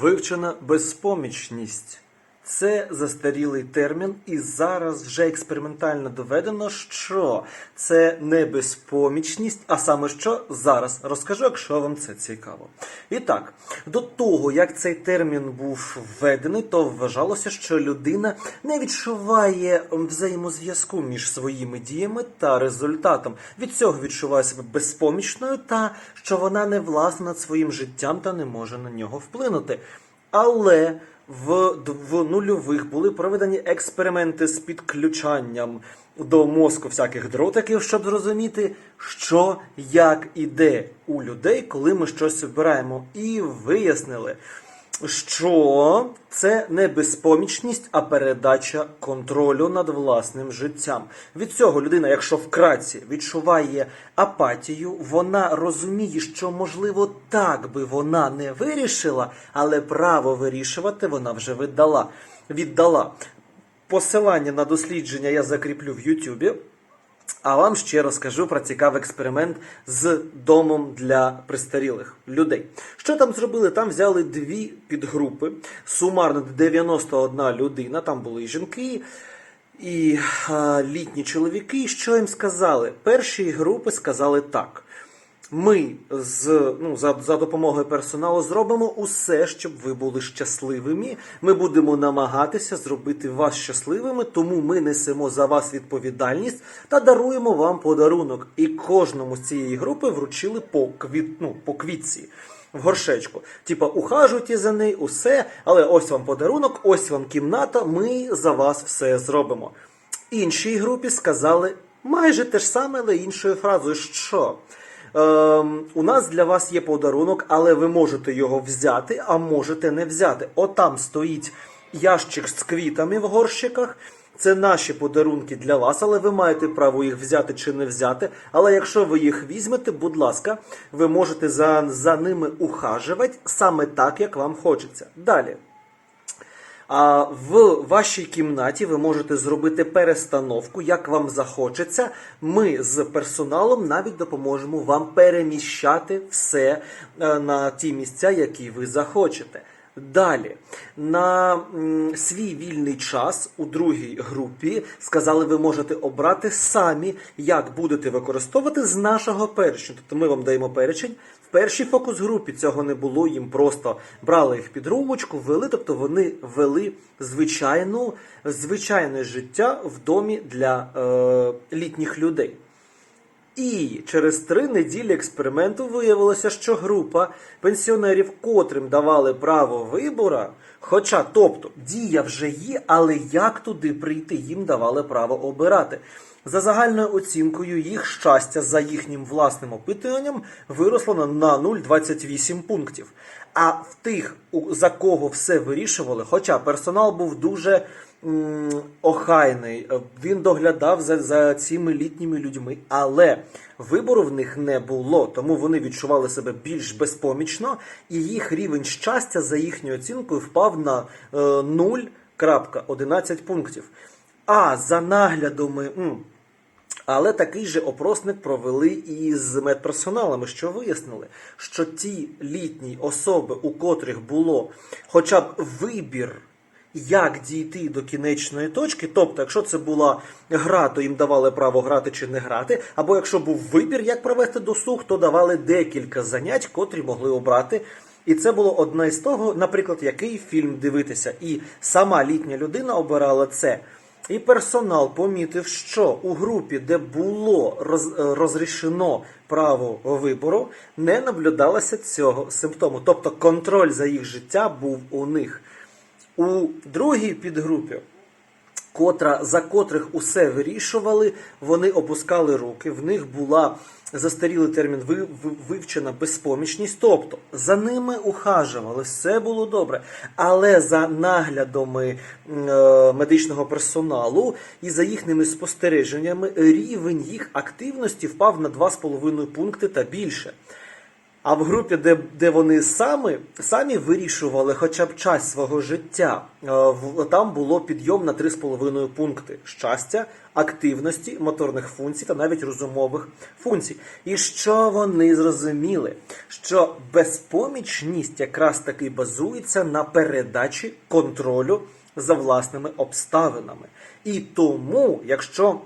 Вивчена безпомічність. Це застарілий термін, і зараз вже експериментально доведено, що це не безпомічність, а саме що зараз розкажу, якщо вам це цікаво. І так, до того як цей термін був введений, то вважалося, що людина не відчуває взаємозв'язку між своїми діями та результатом. Від цього відчуває себе безпомічною, та що вона не власна над своїм життям та не може на нього вплинути. Але в, в нульових були проведені експерименти з підключанням до мозку всяких дротиків, щоб зрозуміти, що як іде у людей, коли ми щось обираємо. І вияснили, що це не безпомічність, а передача контролю над власним життям. Від цього людина, якщо вкратці відчуває апатію, вона розуміє, що можливо так би вона не вирішила, але право вирішувати вона вже віддала. віддала. Посилання на дослідження я закріплю в Ютубі. А вам ще розкажу про цікавий експеримент з домом для пристарілих людей. Що там зробили? Там взяли дві підгрупи, сумарно 91 людина, там були і жінки, і а, літні чоловіки. Що їм сказали? Перші групи сказали так. Ми з ну за, за допомогою персоналу зробимо усе, щоб ви були щасливими. Ми будемо намагатися зробити вас щасливими, тому ми несемо за вас відповідальність та даруємо вам подарунок. І кожному з цієї групи вручили по квіт, ну, по квітці в горшечку. Типа, ухажуйте за нею, усе, але ось вам подарунок, ось вам кімната. Ми за вас все зробимо. Іншій групі сказали майже те ж саме, але іншою фразою, що. Ем, у нас для вас є подарунок, але ви можете його взяти, а можете не взяти. Отам стоїть ящик з квітами в горщиках. Це наші подарунки для вас, але ви маєте право їх взяти чи не взяти. Але якщо ви їх візьмете, будь ласка, ви можете за, за ними ухажувати саме так, як вам хочеться. Далі. А в вашій кімнаті ви можете зробити перестановку, як вам захочеться. Ми з персоналом навіть допоможемо вам переміщати все е, на ті місця, які ви захочете. Далі на свій вільний час у другій групі сказали, ви можете обрати самі, як будете використовувати з нашого перечню. Тобто ми вам даємо перечень. В першій фокус-групі цього не було, їм просто брали їх під румочку, вели, тобто вони вели звичайну, звичайне життя в домі для е, літніх людей. І через три неділі експерименту виявилося, що група пенсіонерів, котрим давали право вибора, хоча, тобто, дія вже є, але як туди прийти, їм давали право обирати. За загальною оцінкою, їх щастя за їхнім власним опитуванням виросло на 0,28 пунктів. А в тих, за кого все вирішували, хоча персонал був дуже м, охайний, е, він доглядав за, за цими літніми людьми, але вибору в них не було, тому вони відчували себе більш безпомічно, і їх рівень щастя за їхньою оцінкою впав на е, 0,11 пунктів. А за наглядами. але такий же опросник провели і з медперсоналами, що вияснили, що ті літні особи, у котрих було хоча б вибір, як дійти до кінечної точки, тобто, якщо це була гра, то їм давали право грати чи не грати, або якщо був вибір, як провести досуг, то давали декілька занять, котрі могли обрати. І це було одне з того, наприклад, який фільм дивитися. І сама літня людина обирала це. І персонал помітив, що у групі, де було роз, розрішено право вибору, не наблюдалося цього симптому. Тобто контроль за їх життя був у них. У другій підгрупі, котра, за котрих усе вирішували, вони опускали руки, в них була застарілий термін ви- ви- вивчена безпомічність, тобто за ними ухажували, все було добре. Але за наглядами е, медичного персоналу і за їхніми спостереженнями рівень їх активності впав на 2,5 пункти та більше. А в групі, де, де вони самі, самі вирішували хоча б час свого життя, е, там було підйом на 3,5 пункти щастя, активності, моторних функцій та навіть розумових функцій. І що вони зрозуміли? Що безпомічність якраз таки базується на передачі контролю за власними обставинами. І тому, якщо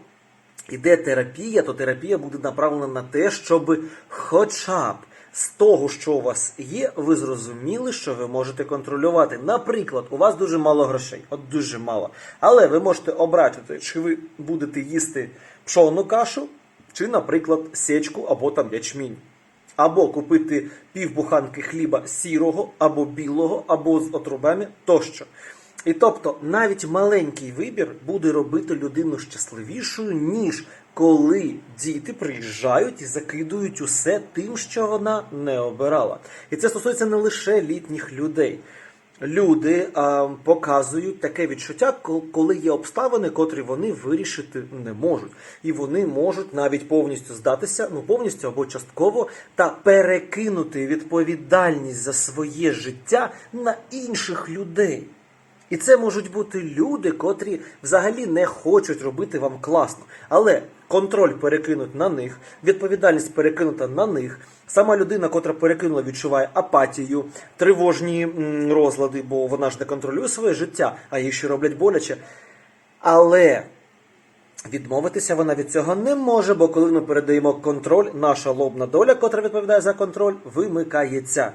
іде терапія, то терапія буде направлена на те, щоб хоча б з того, що у вас є, ви зрозуміли, що ви можете контролювати. Наприклад, у вас дуже мало грошей, от дуже мало. Але ви можете обрати, чи ви будете їсти пшонну кашу, чи, наприклад, сечку або там ячмінь. Або купити півбуханки хліба сірого, або білого, або з отрубами тощо. І тобто навіть маленький вибір буде робити людину щасливішою, ніж коли діти приїжджають і закидують усе тим, що вона не обирала. І це стосується не лише літніх людей. Люди а, показують таке відчуття, коли є обставини, котрі вони вирішити не можуть. І вони можуть навіть повністю здатися, ну повністю або частково, та перекинути відповідальність за своє життя на інших людей. І це можуть бути люди, котрі взагалі не хочуть робити вам класно. Але контроль перекинуть на них, відповідальність перекинута на них. Сама людина, котра перекинула, відчуває апатію, тривожні розлади, бо вона ж не контролює своє життя, а їй ще роблять боляче. Але відмовитися вона від цього не може, бо коли ми передаємо контроль, наша лобна доля, котра відповідає за контроль, вимикається.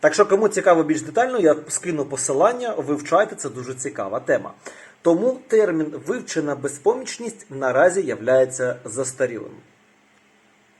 Так що, кому цікаво більш детально, я скину посилання, вивчайте, це дуже цікава тема. Тому термін вивчена безпомічність наразі являється застарілим.